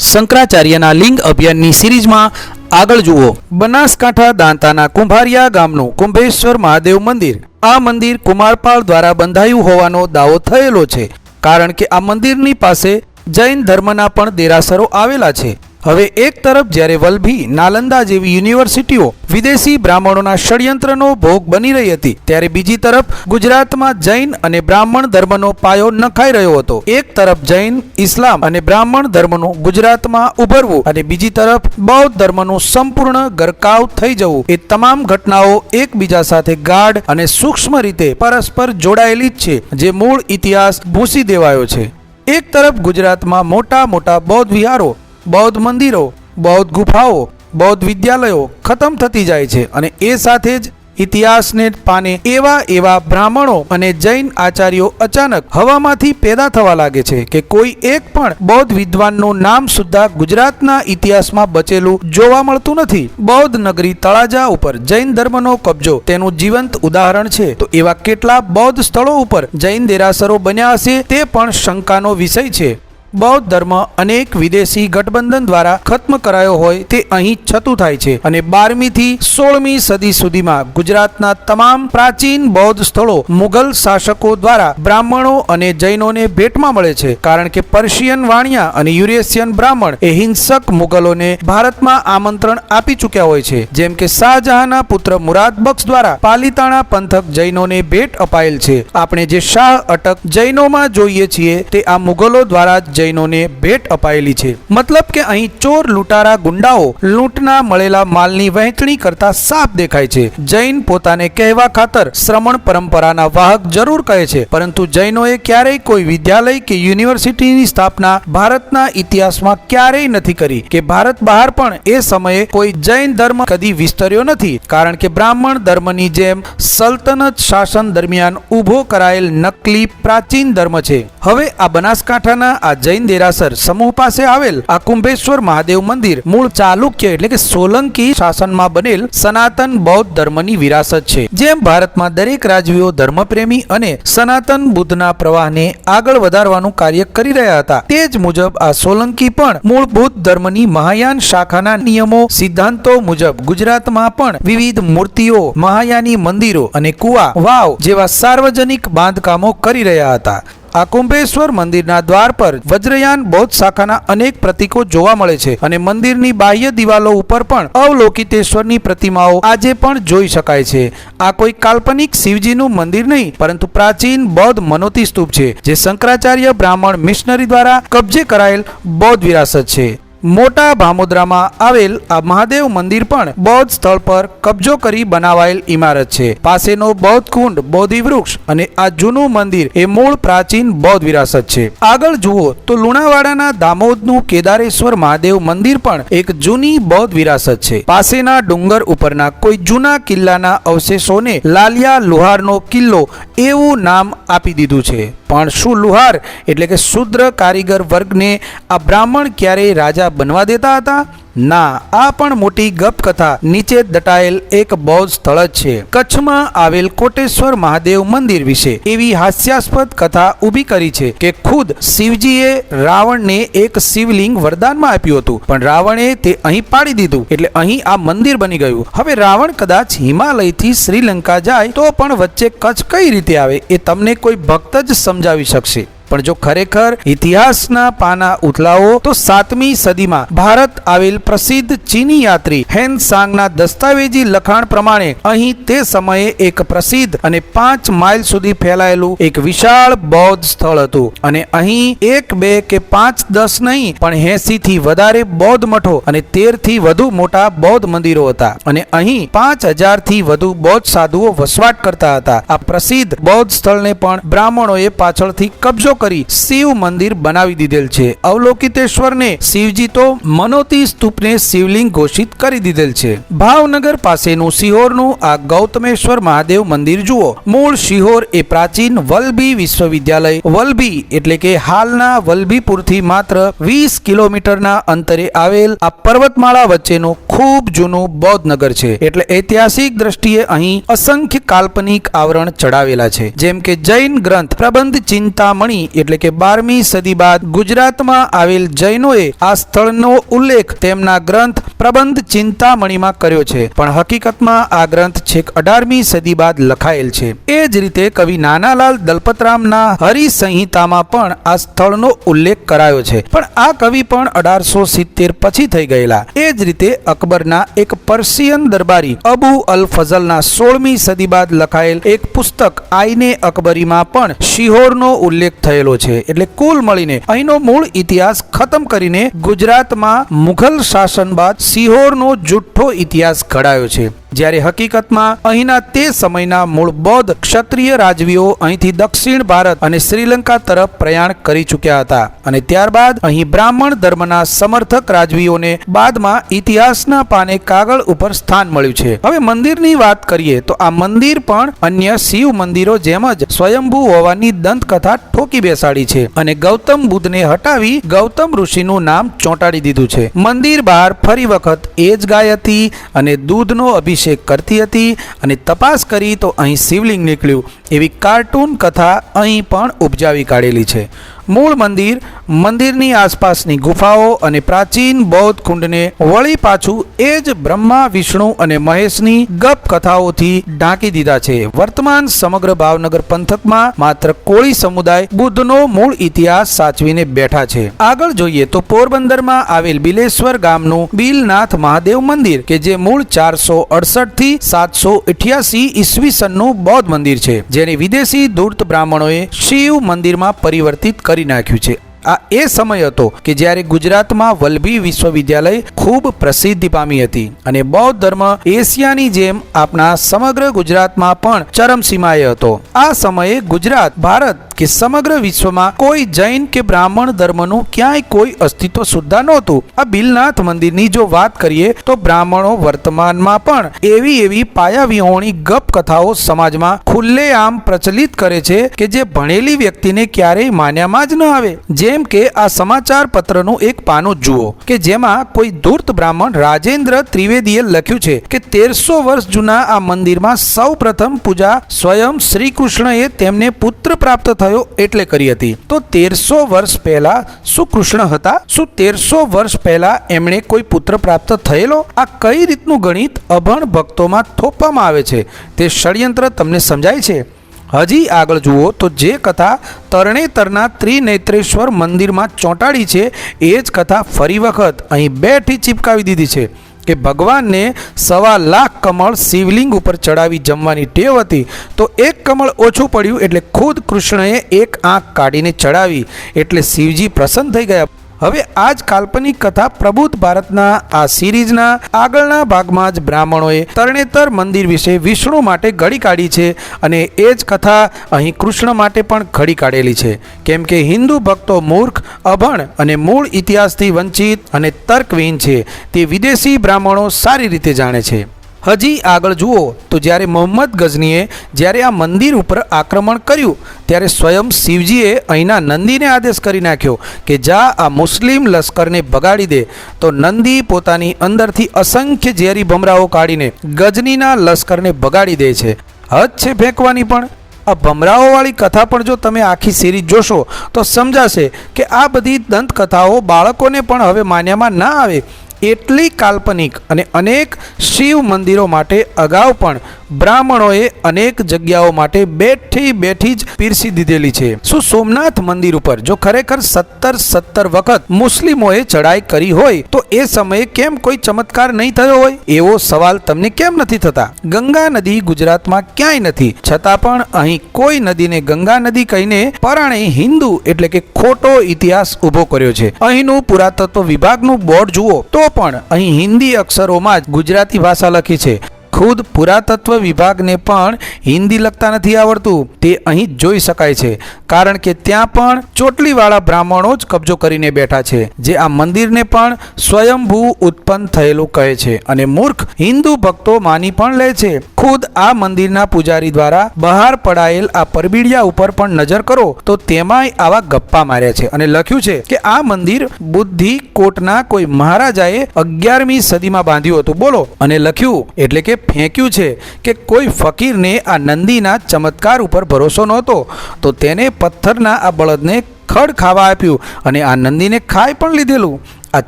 શંકરાચાર્યના લિંગ અભિયાનની સિરીઝમાં આગળ જુઓ. બનાસકાંઠા દાંતાના કુંભારિયા ગામનું કુંભેશ્વર મહાદેવ મંદિર. આ મંદિર કુમારપાળ દ્વારા બંધાયું હોવાનો દાવો થયેલો છે. કારણ કે આ મંદિરની પાસે જૈન ધર્મના પણ દેરાસરો આવેલા છે. હવે એક તરફ જ્યારે વલભી નાલંદા જેવી યુનિવર્સિટીઓ વિદેશી બ્રાહ્મણોના ષડયંત્રનો ભોગ બની રહી હતી, ત્યારે બીજી તરફ ગુજરાતમાં જૈન અને બ્રાહ્મણ ધર્મનો પાયો નખાઈ રહ્યો હતો. એક તરફ જૈન, ઇસ્લામ અને બ્રાહ્મણ ધર્મનું ગુજરાતમાં ઉભરવું અને બીજી તરફ બૌદ્ધ ધર્મનું સંપૂર્ણ ગરકાવ થઈ જવું, એ તમામ ઘટનાઓ એકબીજા સાથે ગાઢ અને સૂક્ષ્મ રીતે પરસ્પર જોડાયેલી જ છે, જે મૂળ ઇતિહાસ ભૂંસી દેવાયો છે. એક તરફ ગુજરાતમાં મોટા મોટા બૌદ્ધ વિહારો બૌદ્ધ મંદિરો, બૌદ્ધ ગુફાઓ, બૌદ્ધ વિદ્યાલયો ખતમ થતી જાય છે અને એ સાથે જ ઇતિહાસને પાને એવા એવા બ્રાહ્મણો અને જૈન આચાર્યો અચાનક હવામાંથી પેદા થવા લાગે છે કે કોઈ એક પણ બૌદ્ધ વિદ્વાનનું નામ સુદ્ધા ગુજરાતના ઇતિહાસમાં બચેલું જોવા મળતું નથી. બૌદ્ધ નગરી તળાજા ઉપર જૈન ધર્મનો કબજો તેનું જીવંત ઉદાહરણ છે. તો એવા કેટલા બૌદ્ધ સ્થળો ઉપર જૈન દેરાસરો બન્યા હશે તે પણ શંકાનો વિષય છે. બૌદ્ધ ધર્મ અનેક વિદેશી ગઠબંધન દ્વારા ખત્મ કરાયો હોય તે અહીં છતું થાય છે અને બારમી થી સોળમી સદી સુધીમાં ગુજરાતના તમામ પ્રાચીન બૌદ્ધ સ્થળો મુઘલ શાસકો દ્વારા બ્રાહ્મણો અને જૈનોને ભેટમાં મળે છે. કારણ કે પર્શિયન વાણિયા અને યુરેશિયન બ્રાહ્મણ એ હિંસક મુગલોને ભારતમાં આમંત્રણ આપી ચૂક્યા હોય છે. જેમ કે શાહજહાંના પુત્ર મુરાદ બક્ષ દ્વારા પાલિતાણા પંથક જૈનોને ભેટ અપાયેલ છે. આપણે જે શાહ અટક જૈનોમાં જોઈએ છીએ તે આ મુગલો દ્વારા જૈનોને ભેટ અપાયેલી છે. મતલબ કે અહીં ચોર લૂંટારા ગુંડાઓ લૂંટના મળેલા માલની વહેંચણી કરતા સાફ દેખાય છે. જૈન પોતાને કહેવા ખાતર શ્રમણ પરંપરાના વાહક જરૂર કહે છે. પરંતુ જૈનોએ ક્યારેય કોઈ વિદ્યાલય કે યુનિવર્સિટીની સ્થાપના ભારતના ઇતિહાસમાં ક્યારેય નથી કરી. કે ભારત બહાર પણ એ સમયે કોઈ જૈન ધર્મ કદી વિસ્તર્યો નથી. કારણ કે બ્રાહ્મણ ધર્મની જેમ સલ્તનત શાસન દરમિયાન ઊભો કરાયેલ નકલી પ્રાચીન ધર્મ છે. હવે આ બનાસકાંઠાના આ જૈન દેરાસર સમૂહ પાસે આવેલ આ કુંભેશ્વર મહાદેવ મંદિર મૂળ ચાલુક્ય એટલે કે સોલંકી શાસનમાં બનેલ સનાતન બૌદ્ધ ધર્મની વિરાસત છે, જેમ ભારતમાં દરેક રાજવીઓ ધર્મપ્રેમી અને સનાતન બુદ્ધના પ્રવાહને આગળ વધારવાનું કાર્ય કરી રહ્યા હતા. તે જ મુજબ આ સોલંકી પણ મૂળ બુદ્ધ ધર્મની મહાયાન શાખાના નિયમો, સિદ્ધાંતો મુજબ ગુજરાતમાં પણ વિવિધ મૂર્તિઓ, મહાયાની મંદિરો અને કુવા, વાવ જેવા સાર્વજનિક બાંધકામો કરી રહ્યા હતા. આ કુંભેશ્વર મંદિરના દ્વાર પર વજ્રયાન બૌદ્ધ શાખાના અનેક પ્રતીકો જોવા મળે છે અને મંદિરની બાહ્ય દિવાલો ઉપર પણ અવલોકિતેશ્વરની પ્રતિમાઓ આજે પણ જોઈ શકાય છે. આ કોઈ કાલ્પનિક શિવજીનું મંદિર નહીં, પરંતુ પ્રાચીન બૌદ્ધ મનોતી સ્તૂપ છે, જે શંકરાચાર્ય બ્રાહ્મણ મિશનરી દ્વારા કબજે કરાયેલ બૌદ્ધ વિરાસત છે. મોટા ભામોદરામાં આવેલ આ મહાદેવ મંદિર પણ બૌદ્ધ સ્થળ પર કબજો કરી બનાવાયેલ ઇમારત છે. પાસેનો બૌદ્ધ કુંડ બોધિ વૃક્ષ અને આ જૂનું મંદિર એ મૂળ પ્રાચીન બૌદ્ધ વિરાસત છે. આગળ જુઓ તો લુણાવાડાના દામોદનું કેદારેશ્વર મહાદેવ મંદિર પણ એક જૂની બૌદ્ધ વિરાસત છે. પાસેના ડુંગર ઉપરના કોઈ જૂના કિલ્લાના અવશેષોને લાલિયા લુહારનો કિલ્લો એવું નામ આપી દીધું છે. પણ શું લુહાર એટલે કે શુદ્ર કારીગર વર્ગને આ બ્રાહ્મણ ક્યારેય રાજા બનવા દેતા હતા? ના, આ પણ મોટી ગપ કથા નીચે દટાયેલ એક બૌદ્ધ સ્થળ જ છે. કચ્છમાં આવેલ કોટેશ્વર મહાદેવ મંદિર વિશે એવી હાસ્યાસ્પદ કથા ઊભી કરી છે કે ખુદ શિવજીએ રાવણને એક શિવલિંગ વરદાનમાં આપ્યું હતું. પણ રાવણે તે અહીં પાડી દીધું. એટલે અહીં આ મંદિર બની ગયું. હવે રાવણ કદાચ હિમાલયથી શ્રીલંકા જાય તો પણ વચ્ચે કચ્છ કઈ રીતે આવે એ તમને કોઈ ભક્ત જ સમજાવી શકશે. પણ જો ખરેખર ઇતિહાસના પાના ઉથલાવો, તો સાતમી સદીમાં ભારત આવેલ પ્રસિદ્ધ ચીની યાત્રી હેન સાંગના દસ્તાવેજી લખાણ પ્રમાણે અહીં તે સમયે એક પ્રસિદ્ધ અને પાંચ માઇલ સુધી ફેલાયેલું એક વિશાળ બૌદ્ધ સ્થળ હતું. અને અહીં એક, બે કે પાંચ, દસ નહીં, પણ એસી થી વધારે બૌદ્ધ મઠો અને તેરથી વધુ મોટા બૌદ્ધ મંદિરો હતા. અને અહીં પાંચ હજારથી વધુ બૌદ્ધ સાધુઓ વસવાટ કરતા હતા. આ પ્રસિદ્ધ બૌદ્ધ સ્થળને પણ બ્રાહ્મણોએ પાછળથી કબજો કરી શિવ મંદિર બનાવી દીધેલ છે. અવલોકિતેશ્વરને શિવજી તો મનોતી સ્તૂપને શિવલિંગ ઘોષિત કરી દીધેલ છે. ભાવનગર પાસેનું સિહોરનું આ ગૌતમેશ્વર મહાદેવ મંદિર જુઓ. મૂળ શિહોર એ પ્રાચીન વલભી વિશ્વવિદ્યાલય. વલભી એટલે કે હાલના વલભીપુરથી માત્ર વીસ કિલોમીટરના અંતરે આવેલ આ પર્વતમાળા વચ્ચેનું ખૂબ જૂનું બૌદ્ધ નગર છે. એટલે ઐતિહાસિક દ્રષ્ટિએ અહીં અસંખ્ય કાલ્પનિક આવરણ ચડાવેલા છે. જેમ કે જૈન ગ્રંથ પ્રબંધ ચિંતામણી એટલે કે બારમી સદી બાદ ગુજરાતમાં આવેલ જૈનોએ આ સ્થળનો ઉલ્લેખ તેમના ગ્રંથ પ્રબંધ ચિંતામણીમાં કર્યો છે. પણ હકીકતમાં આ ગ્રંથ છેક અઢારમી સદી બાદ લખાયેલ છે. એ જ રીતે કવિ નાનાલાલ દલપતરામના હરિસંહિતામાં પણ આ સ્થળનો ઉલ્લેખ કરાયો છે. પણ આ કવિ પણ અઢારસો સિત્તેર પછી થઈ ગયેલા. એ જ રીતે અકબરના એક પર્શિયન દરબારી અબુ અલ ફઝલના સોળમી સદી બાદ લખાયેલ એક પુસ્તક આઈને અકબરીમાં પણ શિહોરનો ઉલ્લેખ થયેલો છે. એટલે કુલ મળીને અહીંનો મૂળ ઇતિહાસ ખતમ કરીને ગુજરાતમાં મુઘલ શાસન બાદ સિહોરનો જુઠ્ઠો ઇતિહાસ ઘડાયો છે. જ્યારે હકીકતમાં અહીંના તે સમયના મૂળ બૌદ્ધ ક્ષત્રિય રાજવીઓ અહીંથી દક્ષિણ ભારત અને શ્રીલંકા તરફ પ્રયાણ કરી ચૂક્યા હતા. અને ત્યારબાદ અહીં બ્રાહ્મણ ધર્મના સમર્થક રાજવીઓને બાદમાં ઇતિહાસના પાને કાગળ ઉપર સ્થાન મળ્યું છે. હવે મંદિરની વાત કરીએ તો આ મંદિર પણ અન્ય શિવ મંદિરો જેમ જ સ્વયંભૂ હોવાની દંતકથા ઠોકી બેસાડી છે અને ગૌતમ બુદ્ધને હટાવી ગૌતમ ઋષિનું નામ ચોંટાડી દીધું છે. મંદિર બહાર ફરી વખત એ જ ગાય હતી અને દૂધનો અભિષેક કરતી હતી અને તપાસ કરી તો અહીં શિવલિંગ નીકળ્યું. એવી કાર્ટૂન કથા અહીં પણ ઉપજાવી કાઢેલી છે. મૂળ મંદિર, મંદિરની આસપાસની ગુફાઓ અને પ્રાચીન બૌદ્ધ કુંડને વળી પાછું એ જ બ્રહ્મા, વિષ્ણુ અને મહેશની ગપ કથાઓથી ઢાંકી દીધા છે. વર્તમાન સમગ્ર ભાવનગર પંથકમાં માત્ર કોળી સમુદાય બુદ્ધનો મૂળ ઇતિહાસ સાચવીને બેઠા છે. આગળ જોઈએ તો પોરબંદરમાં આવેલ બિલેશ્વર ગામનું બિલનાથ મહાદેવ મંદિર, કે જે મૂળ ચારસો અડસઠથી સાતસો અઠ્યાસી ઈસવીસનનું બૌદ્ધ મંદિર છે, જેને વિદેશી ધૂર્ત બ્રાહ્મણોએ શિવ મંદિરમાં પરિવર્તિત કરી નાખ્યું છે. આ એ સમય હતો કે જ્યારે ગુજરાતમાં વલ્લભી વિશ્વવિદ્યાલય ખૂબ પ્રસિદ્ધિ પામી હતી અને બૌદ્ધ ધર્મ એશિયાની જેમ આપણા સમગ્ર ગુજરાતમાં પણ ચરમસીમાએ હતો. આ સમયે ગુજરાત, ભારત કે સમગ્ર વિશ્વમાં કોઈ જૈન કે બ્રાહ્મણ ધર્મનું ક્યાંય કોઈ અસ્તિત્વ સુદ્ધા નહોતું. આ બિલનાથ મંદિરની જો વાત કરીએ, તો બ્રાહ્મણો વર્તમાનમાં પણ એવી એવી પાયાવિહોણી ગપ કથાઓ સમાજમાં ખુલ્લેઆમ પ્રચલિત કરે છે કે જે ભણેલી વ્યક્તિને ક્યારેય માન્યામાં જ ન આવે. જેમ કે આ સમાચાર પત્રનું એક પાનું જુઓ, કે જેમાં કોઈ ધૂર્ત બ્રાહ્મણ રાજેન્દ્ર ત્રિવેદીએ લખ્યું છે કે તેરસો વર્ષ જૂના આ મંદિરમાં સૌ પ્રથમ પૂજા સ્વયં શ્રી કૃષ્ણએ તેમને પુત્ર પ્રાપ્ત થયો એટલે કરી હતી. તો તેરસો વર્ષ પહેલા શું કૃષ્ણ હતા. શું તેરસો વર્ષ પહેલા એમણે કોઈ પુત્ર પ્રાપ્ત થયેલો? આ કઈ રીતનું ગણિત અભણ ભક્તોમાં થોપવામાં આવે છે? તે ષડયંત્ર તમને સમજાય છે? હજી આગળ જુઓ તો જે કથા તરણેતરના ત્રિનેત્રેશ્વર મંદિરમાં ચોંટાડી છે, એ જ કથા ફરી વખત અહીં બેઠી ચીપકાવી દીધી છે. કે ભગવાનને સવા લાખ કમળ શિવલિંગ ઉપર ચડાવી જમવાની ટેવ હતી, તો એક કમળ ઓછું પડ્યું એટલે ખુદ કૃષ્ણએ એક આંખ કાઢીને ચડાવી, એટલે શિવજી પ્રસન્ન થઈ ગયા. હવે આ જ કાલ્પનિક કથા પ્રબુદ્ધ ભારતના આ સિરીઝના આગળના ભાગમાં જ બ્રાહ્મણોએ તરણેતર મંદિર વિશે વિષ્ણુ માટે ઘડી કાઢી છે અને એ જ કથા અહીં કૃષ્ણ માટે પણ ઘડી કાઢેલી છે. કેમ કે હિન્દુ ભક્તો મૂર્ખ અભણ અને મૂળ ઇતિહાસથી વંચિત અને તર્કવિહીન છે. તે વિદેશી બ્રાહ્મણો સારી રીતે જાણે છે. હજી આગળ જુઓ તો જ્યારે મોહમ્મદ ગઝનીએ જ્યારે આ મંદિર ઉપર આક્રમણ કર્યું, ત્યારે સ્વયં શિવજીએ અહીંના નંદીને આદેશ કરી નાખ્યો કે, જા, આ મુસ્લિમ લશ્કરને ભગાડી દે. તો નંદી પોતાની અંદરથી અસંખ્ય ઝેરી ભમરાઓ કાઢીને ગજનીના લશ્કરને ભગાડી દે છે. હદ છે ફેંકવાની પણ. આ ભમરાઓવાળી કથા પણ જો તમે આખી સિરીઝ જોશો, તો સમજાશે કે આ બધી દંતકથાઓ બાળકોને પણ હવે માન્યામાં ના આવે. એટલી કાલ્પનિક અને અનેક શિવ મંદિરો માટે અગાઉ પણ બ્રાહ્મણોએ અનેક જગ્યાઓ માટે બેઠી બેઠી જ પીરસી દીધેલી છે. શું સોમનાથ મંદિર ઉપર જો ખરેખર સત્તર સત્તર વખત મુસ્લિમોએ ચડાઈ કરી હોય, તો એ સમયે કેમ કોઈ ચમત્કાર નહીં થયો હોય? એવો સવાલ તમને કેમ નથી થતા? ગંગા નદી ગુજરાતમાં ક્યાંય નથી. છતાં પણ અહીં કોઈ નદીને ગંગા નદી કહીને પરાણે હિન્દુ એટલે કે ખોટો ઇતિહાસ ઊભો કર્યો છે. અહીંનું પુરાતત્વ વિભાગનું બોર્ડ જુઓ, તો પણ અહીં હિન્દી અક્ષરોમાં જ ગુજરાતી ભાષા લખી છે. ખુદ પુરાતત્વ વિભાગને પણ હિન્દી લખતા નથી આવડતું. તે અહીં જોઈ શકાય છે. કારણ કે ત્યાં પણ ચોટલીવાળા બ્રાહ્મણો જ કબજો કરીને બેઠા છે. જે આ મંદિરને પણ સ્વયંભૂ ઉત્પન્ન થયેલું કહે છે અને મૂર્ખ હિન્દુ ભક્તો માની પણ લે છે. ખુદ આ મંદિરના પૂજારી દ્વારા બહાર પડાયેલ આ પરબીડિયા ઉપર પણ નજર કરો તો તેમાંય આવા ગપ્પા માર્યા છે અને લખ્યું છે કે આ મંદિર બુદ્ધિ કોટના કોઈ મહારાજાએ અગિયારમી સદીમાં બાંધ્યું હતું. બોલો. અને લખ્યું એટલે કે ફેંક્યું છે કે કોઈ ફકીરને આ નંદીના ચમત્કાર ઉપર ભરોસો નહોતો તો તેને પથ્થરના આ બળદને ખડ ખાવા આપ્યું અને આ નંદીને ખાઈ પણ લીધેલું. આ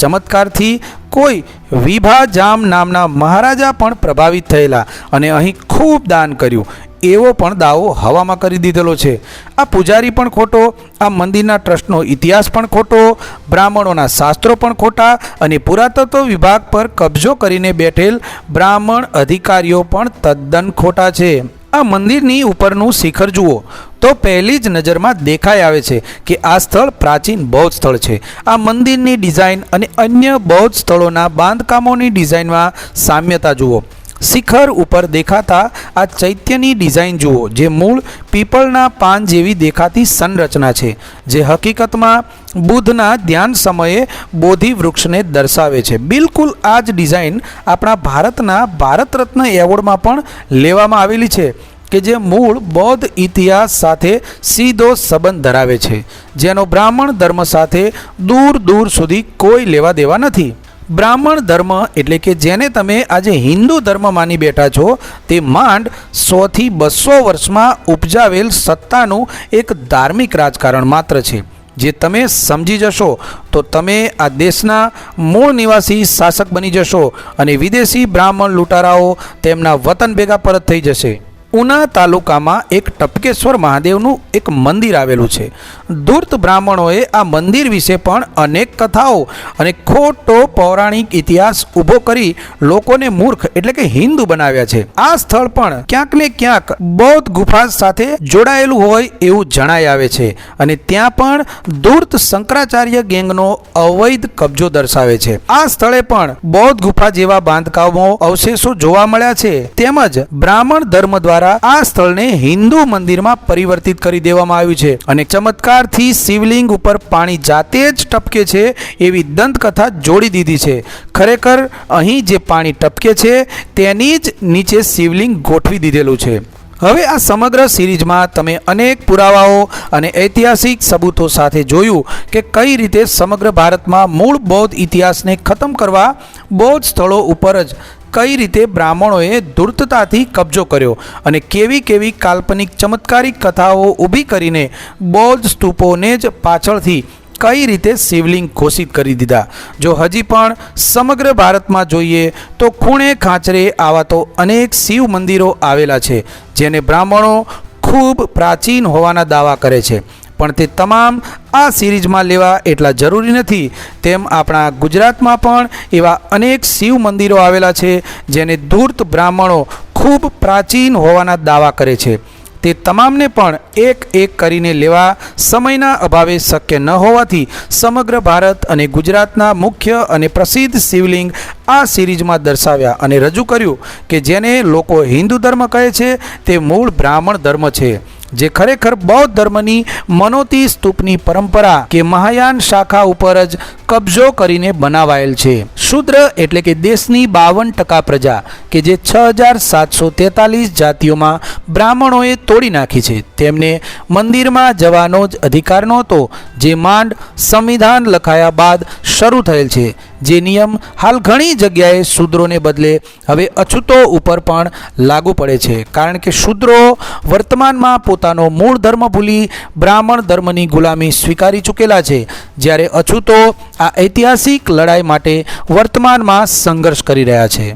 ચમત્કારથી કોઈ વિભા જામ નામના મહારાજા પણ પ્રભાવિત થયેલા અને અહીં ખૂબ દાન કર્યું. એવો પણ દાવો હવામાં કરી દીધેલો છે. આ પૂજારી પણ ખોટો, આ મંદિરના ટ્રસ્ટનો ઇતિહાસ પણ ખોટો, બ્રાહ્મણોના શાસ્ત્રો પણ ખોટા અને પુરાતત્વ વિભાગ પર કબજો કરીને બેઠેલ બ્રાહ્મણ અધિકારીઓ પણ તદ્દન ખોટા છે. આ મંદિરની ઉપરનું શિખર જુઓ. તો પહેલી જ નજરમાં દેખાઈ આવે છે કે આ સ્થળ પ્રાચીન બૌદ્ધ સ્થળ છે. આ મંદિરની ડિઝાઇન અને અન્ય બૌદ્ધ સ્થળોના બાંધકામોની ડિઝાઇનમાં સામ્યતા જુઓ. શિખર ઉપર દેખાતા આ ચૈત્યની ડિઝાઇન જુઓ, જે મૂળ પીપળના પાન જેવી દેખાતી સંરચના છે, જે હકીકતમાં બુદ્ધના ધ્યાન સમયે બોધિ વૃક્ષને દર્શાવે છે. બિલકુલ આ જ ડિઝાઇન આપણા ભારતના ભારત રત્ન એવોર્ડમાં પણ લેવામાં આવેલી છે, કે જે મૂળ બૌદ્ધ ઇતિહાસ સાથે સીધો સંબંધ ધરાવે છે. જેનો બ્રાહ્મણ ધર્મ સાથે દૂર દૂર સુધી કોઈ લેવા દેવા નથી. બ્રાહ્મણ ધર્મ એટલે કે જેને તમે આજે હિન્દુ ધર્મ માની બેઠા છો, તે માંડ સોથી બસો વર્ષમાં ઉપજાવેલ સત્તાનું એક ધાર્મિક રાજકારણ માત્ર છે. જે તમે સમજી જશો, તો તમે આ દેશના મૂળ નિવાસી શાસક બની જશો અને વિદેશી બ્રાહ્મણ લૂંટારાઓ તેમના વતન ભેગા પરત થઈ જશે. ઉના તાલુકામાં એક ટપકેશ્વર મહાદેવનું એક મંદિર આવેલું છે. ધૂર્ત બ્રાહ્મણોએ આ મંદિર વિશે પણ અનેક કથાઓ અને ખોટો પૌરાણિક ઇતિહાસ ઊભો કરી લોકોને મૂર્ખ એટલે કે હિન્દુ બનાવ્યા છે. આ સ્થળ પણ ક્યાંક ને ક્યાંક બૌદ્ધ ગુફા સાથે જોડાયેલું હોય એવું જણાય આવે છે અને ત્યાં પણ ધૂર્ત શંકરાચાર્ય ગેંગનો અવૈધ કબજો દર્શાવે છે. આ સ્થળે પણ બૌદ્ધ ગુફા જેવા બાંધકામો અવશેષો જોવા મળ્યા છે. તેમજ બ્રાહ્મણ ધર્મ દ્વારા આ સ્થળને હિન્દુ મંદિરમાં પરિવર્તિત કરી દેવામાં આવ્યું છે. અને ચમત્કારથી શિવલિંગ ઉપર પાણી જાતે જ ટપકે છે એવી દંતકથા જોડી દીધી છે. ખરેખર અહીં જે પાણી ટપકે છે, તેની જ નીચે શિવલિંગ ગોઠવી દીધેલું છે. હવે આ સમગ્ર સિરીઝમાં તમે અનેક પુરાવાઓ અને ઐતિહાસિક સબૂતો સાથે જોયું કે કઈ રીતે સમગ્ર ભારતમાં મૂળ બૌદ્ધ ઇતિહાસને ખતમ કરવા બૌદ્ધ સ્થળો ઉપર જ કઈ રીતે બ્રાહ્મણોએ ધૂર્તતાથી કબજો કર્યો અને કેવી કેવી કાલ્પનિક ચમત્કારિક કથાઓ ઊભી કરીને બૌદ્ધ સ્તૂપોને જ પાછળથી કઈ રીતે શિવલિંગ ઘોષિત કરી દીધા? જો હજી પણ સમગ્ર ભારતમાં જોઈએ તો ખૂણે ખાંચરે આવા તો અનેક શિવ મંદિરો આવેલા છે, જેને બ્રાહ્મણો ખૂબ પ્રાચીન હોવાના દાવા કરે છે. પણ તે તમામ આ સિરીઝમાં લેવા એટલા જરૂરી નથી. તેમ આપણા ગુજરાતમાં પણ એવા અનેક શિવ મંદિરો આવેલા છે, જેને ધૂર્ત બ્રાહ્મણો ખૂબ પ્રાચીન હોવાના દાવા કરે છે. તે તમામને પણ એક એક કરીને લેવા સમયના અભાવે શક્ય ન હોવાથી સમગ્ર ભારત અને ગુજરાતના મુખ્ય અને પ્રસિદ્ધ શિવલિંગ આ સિરીઝમાં દર્શાવ્યા અને રજૂ કર્યું કે જેને લોકો હિન્દુ ધર્મ કહે છે, તે મૂળ બ્રાહ્મણ ધર્મ છે. જે ખરેખર બૌદ્ધ ધર્મની મનોતી સ્તૂપની પરંપરા કે મહાયાન શાખા ઉપર જ કબજો કરીને બનાવાયેલ છે. શુદ્ર એટલે કે દેશની બાવન ટકા પ્રજા, કે જે છ હજાર સાતસો તેતાલીસ જાતિઓમાં બ્રાહ્મણોએ તોડી નાખી છે. તેમને મંદિરમાં જવાનો જ અધિકાર નહોતો, જે માંડ સંવિધાન લખાયા બાદ શરૂ થયેલ છે. જે નિયમ હાલ ઘણી જગ્યાએ શૂદ્રોને બદલે હવે અછૂતો ઉપર પણ લાગુ પડે છે. કારણ કે શૂદ્રો વર્તમાનમાં પોતાનો મૂળ ધર્મ ભૂલી બ્રાહ્મણ ધર્મની ગુલામી સ્વીકારી ચૂકેલા છે. જ્યારે અછૂતો આ ઐતિહાસિક લડાઈ માટે વર્તમાનમાં સંઘર્ષ કરી રહ્યા છે.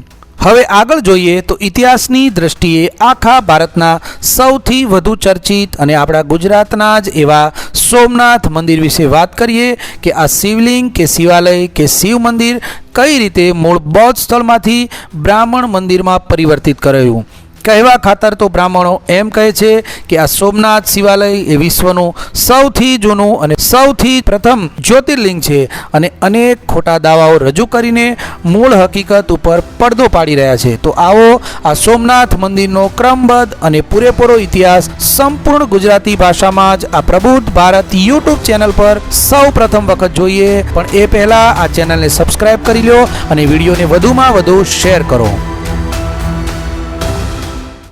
હવે આગળ જોઈએ તો ઇતિહાસની દ્રષ્ટિએ આખા ભારતના સૌથી વધુ ચર્ચિત અને આપણા ગુજરાતના જ એવા સોમનાથ મંદિર વિશે વાત કરીએ કે આ શિવલિંગ કે શિવાલય કે શિવ મંદિર કઈ રીતે મૂળ બૌદ્ધ સ્થળમાંથી બ્રાહ્મણ મંદિરમાં પરિવર્તિત કરાયું? કહેવા ખાતર તો બ્રાહ્મણો એમ કહે છે કે આ સોમનાથ શિવાલય એ વિશ્વનું સૌથી જૂનું અને સૌથી પ્રથમ જ્યોતિર્લિંગ છે અને અનેક ખોટા દાવાઓ રજૂ કરીને મૂળ હકીકત ઉપર પડદો પાડી રહ્યા છે. તો આવો આ સોમનાથ મંદિરનો ક્રમબદ્ધ અને પૂરેપૂરો ઇતિહાસ સંપૂર્ણ ગુજરાતી ભાષામાં જ આ પ્રબુદ્ધ ભારત યુટ્યુબ ચેનલ પર સૌ પ્રથમ વખત જોઈએ. પણ એ પહેલાં આ ચેનલને સબસ્ક્રાઇબ કરી લો અને વિડીયોને વધુમાં વધુ શેર કરો.